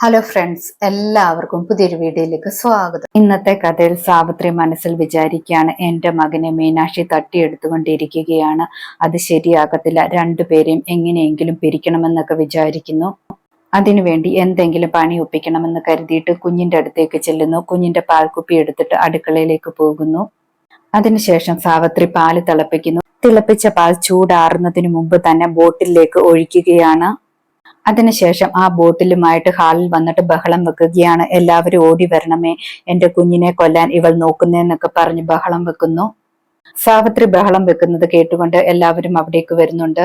Hello friends എല്ലാവർക്കും പുതിയൊരു വീഡിയോയിലേക്ക് സ്വാഗതം. ഇന്നത്തെ കഥയിൽ സാവിത്രി മനസ്സിൽ വിചാരിക്കുകയാണ് എന്റെ മകനെ മീനാക്ഷി തട്ടിയെടുത്തുകൊണ്ടിരിക്കുകയാണ്. അത് ശരിയാകത്തില്ല. രണ്ടുപേരെയും എങ്ങനെയെങ്കിലും പിരിക്കണമെന്നൊക്കെ വിചാരിക്കുന്നു. അതിനുവേണ്ടി എന്തെങ്കിലും പണി ഒപ്പിക്കണമെന്ന് കരുതിയിട്ട് കുഞ്ഞിന്റെ അടുത്തേക്ക് ചെല്ലുന്നു. കുഞ്ഞിന്റെ പാൽക്കുപ്പി എടുത്തിട്ട് അടുക്കളയിലേക്ക് പോകുന്നു. അതിനുശേഷം സാവിത്രി പാൽ തിളപ്പിക്കുന്നു. തിളപ്പിച്ച പാൽ ചൂടാറുന്നതിന് മുമ്പ് തന്നെ ബോട്ടിലേക്ക് ഒഴിക്കുകയാണ്. അതിനുശേഷം ആ ബോട്ടിലുമായിട്ട് ഹാളിൽ വന്നിട്ട് ബഹളം വെക്കുകയാണ്. എല്ലാവരും ഓടി വരണമേ. എന്റെ കുഞ്ഞിനെ കൊല്ലാൻ ഇവൾ നോക്കുന്നേന്നൊക്കെ പറഞ്ഞ് ബഹളം വെക്കുന്നു. സാവിത്രി ബഹളം വെക്കുന്നത് കേട്ടുകൊണ്ട് എല്ലാവരും അവിടേക്ക് വരുന്നുണ്ട്.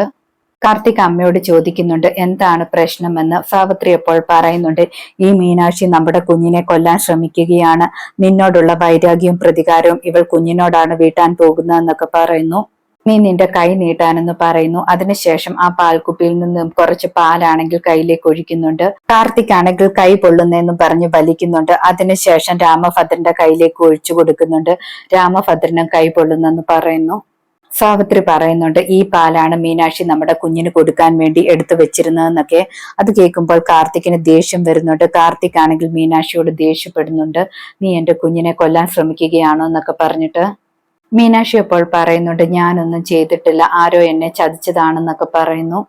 കാർത്തിക് അമ്മയോട് ചോദിക്കുന്നുണ്ട് എന്താണ് പ്രശ്നമെന്ന്? സാവിത്രി അപ്പോൾ പറയുന്നുണ്ട് ഈ മീനാക്ഷി നമ്മുടെ കുഞ്ഞിനെ കൊല്ലാൻ ശ്രമിക്കുകയാണ്. നിന്നോടുള്ള വൈരാഗ്യവും പ്രതികാരവും ഇവൾ കുഞ്ഞിനോടാണ് വീട്ടാൻ പോകുന്നതെന്നൊക്കെ പറയുന്നു. നീ നിന്റെ കൈ നീട്ടാനെന്ന് പറയുന്നു. അതിനുശേഷം ആ പാൽക്കുപ്പിയിൽ നിന്ന് കുറച്ച് പാലാണെങ്കിൽ കയ്യിലേക്ക് ഒഴിക്കുന്നുണ്ട്. കാർത്തിക് ആണെങ്കിൽ കൈ പൊള്ളുന്നെന്ന് പറഞ്ഞ് വലിക്കുന്നുണ്ട്. അതിനുശേഷം രാമഭദ്രന്റെ കയ്യിലേക്ക് ഒഴിച്ചു കൊടുക്കുന്നുണ്ട്. രാമഭദ്രനും കൈ പൊള്ളുന്നെന്ന് പറയുന്നു. സാവിത്രി പറയുന്നുണ്ട് ഈ പാലാണ് മീനാക്ഷി നമ്മുടെ കുഞ്ഞിന് കൊടുക്കാൻ വേണ്ടി എടുത്തു വെച്ചിരുന്നതെന്നൊക്കെ. അത് കേൾക്കുമ്പോൾ കാർത്തിക്കിന് ദേഷ്യം വരുന്നുണ്ട്. കാർത്തിക് ആണെങ്കിൽ മീനാക്ഷിയോട് ദേഷ്യപ്പെടുന്നുണ്ട്. നീ എന്റെ കുഞ്ഞിനെ കൊല്ലാൻ ശ്രമിക്കുകയാണോ? എന്നൊക്കെ പറഞ്ഞിട്ട് മീനാക്ഷി അപ്പോൾ പറയുന്നുണ്ട് ഞാനൊന്നും ചെയ്തിട്ടില്ല. ആരോ എന്നെ ചതിച്ചതാണെന്നൊക്കെ പറയുന്നു.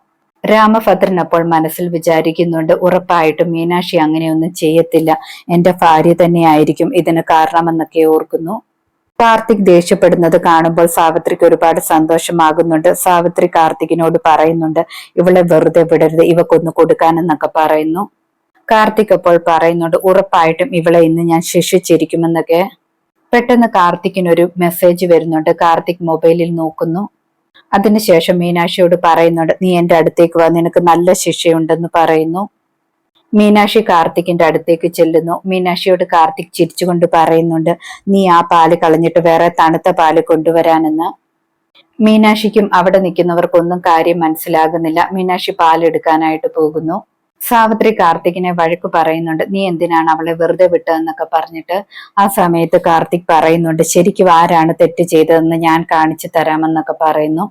രാമഭദ്രൻ അപ്പോൾ മനസ്സിൽ വിചാരിക്കുന്നുണ്ട് ഉറപ്പായിട്ടും മീനാക്ഷി അങ്ങനെയൊന്നും ചെയ്യത്തില്ല. എന്റെ ഭാര്യ തന്നെയായിരിക്കും ഇതിന് കാരണമെന്നൊക്കെ ഓർക്കുന്നു. കാർത്തിക് ദേഷ്യപ്പെടുന്നത് കാണുമ്പോൾ സാവിത്രിക്ക് ഒരുപാട് സന്തോഷമാകുന്നുണ്ട്. സാവിത്രി കാർത്തികിനോട് പറയുന്നുണ്ട് ഇവളെ വെറുതെ വിടരുത്. ഇവക്കൊന്ന് കൊടുക്കാനെന്നൊക്കെ പറയുന്നു. കാർത്തിക് അപ്പോൾ പറയുന്നുണ്ട് ഉറപ്പായിട്ടും ഇവളെ ഇന്ന് ഞാൻ ശിക്ഷിച്ചിരിക്കുമെന്നൊക്കെ. പെട്ടെന്ന് കാർത്തിക്കിനൊരു മെസ്സേജ് വരുന്നുണ്ട്. കാർത്തിക് മൊബൈലിൽ നോക്കുന്നു. അതിനുശേഷം മീനാക്ഷിയോട് പറയുന്നുണ്ട് നീ എന്റെ അടുത്തേക്ക് വാ നിനക്ക് നല്ല ശിക്ഷയുണ്ടെന്ന് പറയുന്നു. മീനാക്ഷി കാർത്തിക്കിന്റെ അടുത്തേക്ക് ചെല്ലുന്നു. മീനാക്ഷിയോട് കാർത്തിക് ചിരിച്ചുകൊണ്ട് പറയുന്നുണ്ട് നീ ആ പാൽ കളഞ്ഞിട്ട് വേറെ തണുത്ത പാൽ കൊണ്ടുവരാനെന്ന്. മീനാക്ഷിക്കും അവിടെ നിൽക്കുന്നവർക്കൊന്നും കാര്യം മനസ്സിലാകുന്നില്ല. മീനാക്ഷി പാലെടുക്കാനായിട്ട് പോകുന്നു. സാവിത്രി കാർത്തികിനെ വഴക്ക് പറയുന്നുണ്ട്. നീ എന്തിനാണ് അവളെ വെറുതെ വിട്ടതെന്നൊക്കെ പറഞ്ഞിട്ട് ആ സമയത്ത് കാർത്തിക് പറയുന്നുണ്ട് ശരിക്കും ആരാണ് തെറ്റ് ചെയ്തതെന്ന് ഞാൻ കാണിച്ചു തരാമെന്നൊക്കെ പറയുന്നു.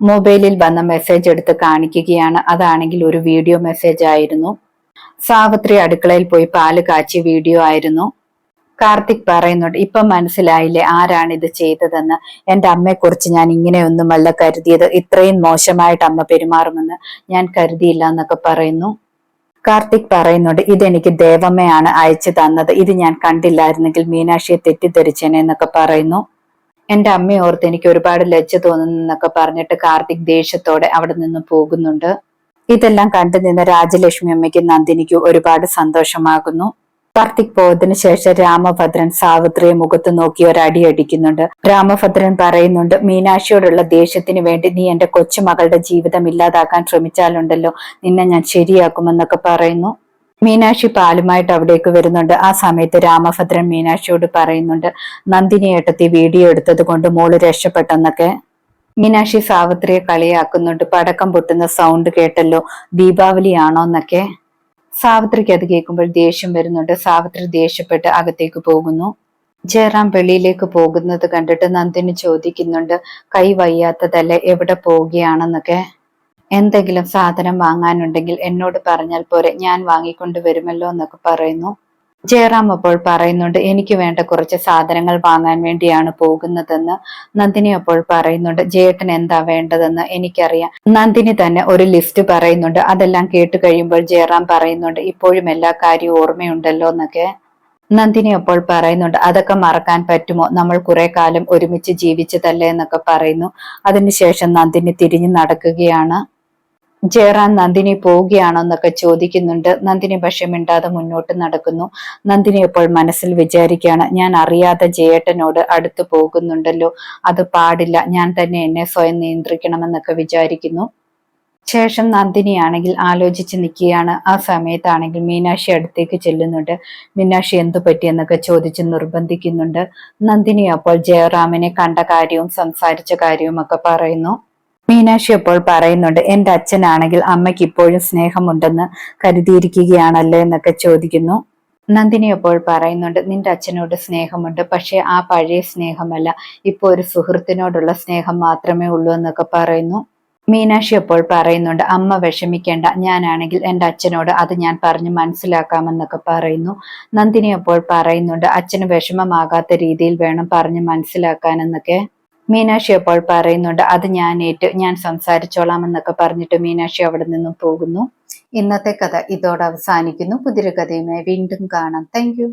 മൊബൈലിൽ വന്ന മെസ്സേജ് എടുത്ത് കാണിക്കുകയാണ്. അതാണെങ്കിൽ ഒരു വീഡിയോ മെസ്സേജ് ആയിരുന്നു. സാവിത്രി അടുക്കളയിൽ പോയി പാൽ കാച്ചി വീഡിയോ ആയിരുന്നു. കാർത്തിക് പറയുന്നുണ്ട് ഇപ്പൊ മനസ്സിലായില്ലേ ആരാണ് ഇത് ചെയ്തതെന്ന്? എന്റെ അമ്മയെക്കുറിച്ച് ഞാൻ ഇങ്ങനെയൊന്നുമല്ല കരുതിയത്. ഇത്രയും മോശമായിട്ട് അമ്മ പെരുമാറുമെന്ന് ഞാൻ കരുതിയില്ല എന്നൊക്കെ പറയുന്നു. കാർത്തിക് പറയുന്നുണ്ട് ഇതെനിക്ക് ദേവമ്മയാണ് അയച്ചു തന്നത്. ഇത് ഞാൻ കണ്ടില്ലായിരുന്നെങ്കിൽ മീനാക്ഷിയെ തെറ്റിദ്ധരിച്ചേനെ എന്നൊക്കെ പറയുന്നു. എന്റെ അമ്മയോർത്ത് എനിക്ക് ഒരുപാട് ലജ്ജ തോന്നുന്നു എന്നൊക്കെ പറഞ്ഞിട്ട് കാർത്തിക് ദേഷ്യത്തോടെ അവിടെ നിന്ന് പോകുന്നുണ്ട്. ഇതെല്ലാം കണ്ടു നിന്ന രാജലക്ഷ്മി അമ്മയ്ക്ക് നന്ദിനിക്ക് ഒരുപാട് സന്തോഷമാകുന്നു. കാർത്തിക് പോയതിനു ശേഷം രാമഭദ്രൻ സാവിത്രിയെ മുഖത്ത് നോക്കി ഒരടി അടിക്കുന്നുണ്ട്. രാമഭദ്രൻ പറയുന്നുണ്ട് മീനാക്ഷിയോടുള്ള ദേഷ്യത്തിന് വേണ്ടി നീ എന്റെ കൊച്ചുമകളുടെ ജീവിതം ഇല്ലാതാക്കാൻ ശ്രമിച്ചാലുണ്ടല്ലോ. നിന്നെ ഞാൻ ശരിയാക്കുമെന്നൊക്കെ പറയുന്നു. മീനാക്ഷി പാലുമായിട്ട് അവിടേക്ക് വരുന്നുണ്ട്. ആ സമയത്ത് രാമഭദ്രൻ മീനാക്ഷിയോട് പറയുന്നുണ്ട് നന്ദിനി ഏട്ടത്തി വീഡിയോ എടുത്തത് കൊണ്ട് മോൾ രക്ഷപ്പെട്ടെന്നൊക്കെ. മീനാക്ഷി സാവിത്രിയെ കളിയാക്കുന്നുണ്ട് പടക്കം പൊട്ടുന്ന സൗണ്ട് കേട്ടല്ലോ. ദീപാവലിയാണോ എന്നൊക്കെ സാവിത്രിക്ക് അത് കേൾക്കുമ്പോൾ ദേഷ്യം വരുന്നുണ്ട്. സാവിത്രി ദേഷ്യപ്പെട്ട് അകത്തേക്ക് പോകുന്നു. ജയറാം വെളിയിലേക്ക് പോകുന്നത് കണ്ടിട്ട് നന്ദിനി ചോദിക്കുന്നുണ്ട് കൈ വയ്യാത്തതല്ല? എവിടെ പോവുകയാണെന്നൊക്കെ എന്തെങ്കിലും സാധനം വാങ്ങാനുണ്ടെങ്കിൽ എന്നോട് പറഞ്ഞാൽ പോരെ. ഞാൻ വാങ്ങിക്കൊണ്ട് വരുമല്ലോ എന്നൊക്കെ പറയുന്നു. ജയറാം അപ്പോൾ പറയുന്നുണ്ട് എനിക്ക് വേണ്ട കുറച്ച് സാധനങ്ങൾ വാങ്ങാൻ വേണ്ടിയാണ് പോകുന്നതെന്ന് നന്ദിനി അപ്പോൾ പറയുന്നുണ്ട്. ജയേട്ടൻ എന്താ വേണ്ടതെന്ന് എനിക്കറിയാം. നന്ദിനി തന്നെ ഒരു ലിസ്റ്റ് പറയുന്നുണ്ട്. അതെല്ലാം കേട്ട് കഴിയുമ്പോൾ ജയറാം പറയുന്നുണ്ട് ഇപ്പോഴും എല്ലാ കാര്യവും ഓർമ്മയുണ്ടല്ലോ എന്നൊക്കെ. നന്ദിനി അപ്പോൾ പറയുന്നുണ്ട് അതൊക്കെ മറക്കാൻ പറ്റുമോ? നമ്മൾ കുറെ കാലം ഒരുമിച്ച് ജീവിച്ചതല്ലേ എന്നൊക്കെ പറയുന്നു. അതിനുശേഷം നന്ദിനി തിരിഞ്ഞു നടക്കുകയാണ്. ജയറാൻ നന്ദിനി പോവുകയാണോ എന്നൊക്കെ ചോദിക്കുന്നുണ്ട്. നന്ദിനി പക്ഷെ മിണ്ടാതെ മുന്നോട്ട് നടക്കുന്നു. നന്ദിനി ഇപ്പോൾ മനസ്സിൽ വിചാരിക്കുകയാണ് ഞാൻ അറിയാതെ ജയേട്ടനോട് അടുത്ത് പോകുന്നുണ്ടല്ലോ. അത് പാടില്ല. ഞാൻ തന്നെ എന്നെ സ്വയം നിയന്ത്രിക്കണമെന്നൊക്കെ വിചാരിക്കുന്നു. ശേഷം നന്ദിനിയാണെങ്കിൽ ആലോചിച്ച് നിൽക്കുകയാണ്. ആ സമയത്താണെങ്കിൽ മീനാക്ഷി അടുത്തേക്ക് ചെല്ലുന്നുണ്ട്. മീനാക്ഷി എന്തു പറ്റിയെന്നൊക്കെ ചോദിച്ച് നിർബന്ധിക്കുന്നുണ്ട്. നന്ദിനി അപ്പോൾ ജയറാമിനെ കണ്ട കാര്യവും സംസാരിച്ച കാര്യവും ഒക്കെ പറയുന്നു. മീനാക്ഷി അപ്പോൾ പറയുന്നുണ്ട് എന്റെ അച്ഛനാണെങ്കിൽ അമ്മയ്ക്ക് ഇപ്പോഴും സ്നേഹമുണ്ടെന്ന് കരുതിയിരിക്കുകയാണല്ലോ? എന്നൊക്കെ ചോദിക്കുന്നു. നന്ദിനി അപ്പോൾ പറയുന്നുണ്ട് നിന്റെ അച്ഛനോട് സ്നേഹമുണ്ട് പക്ഷേ ആ പഴയ സ്നേഹമല്ല. ഇപ്പൊ ഒരു സുഹൃത്തിനോടുള്ള സ്നേഹം മാത്രമേ ഉള്ളൂ എന്നൊക്കെ പറയുന്നു. മീനാക്ഷി അപ്പോൾ പറയുന്നുണ്ട് അമ്മ വിഷമിക്കേണ്ട ഞാനാണെങ്കിൽ എന്റെ അച്ഛനോട് അത് ഞാൻ പറഞ്ഞ് മനസ്സിലാക്കാമെന്നൊക്കെ പറയുന്നു. നന്ദിനി അപ്പോൾ പറയുന്നുണ്ട് അച്ഛന് വിഷമമാകാത്ത രീതിയിൽ വേണം പറഞ്ഞ് മനസ്സിലാക്കാനെന്നൊക്കെ. മീനാക്ഷി അപ്പോൾ പറയുന്നുണ്ട് അത് ഞാൻ ഏറ്റു ഞാൻ സംസാരിച്ചോളാം എന്നൊക്കെ പറഞ്ഞിട്ട് മീനാക്ഷി അവിടെ നിന്നും പോകുന്നു. ഇന്നത്തെ കഥ ഇതോടെ അവസാനിക്കുന്നു. പുതിയൊരു കഥയുമായി വീണ്ടും കാണാം. താങ്ക്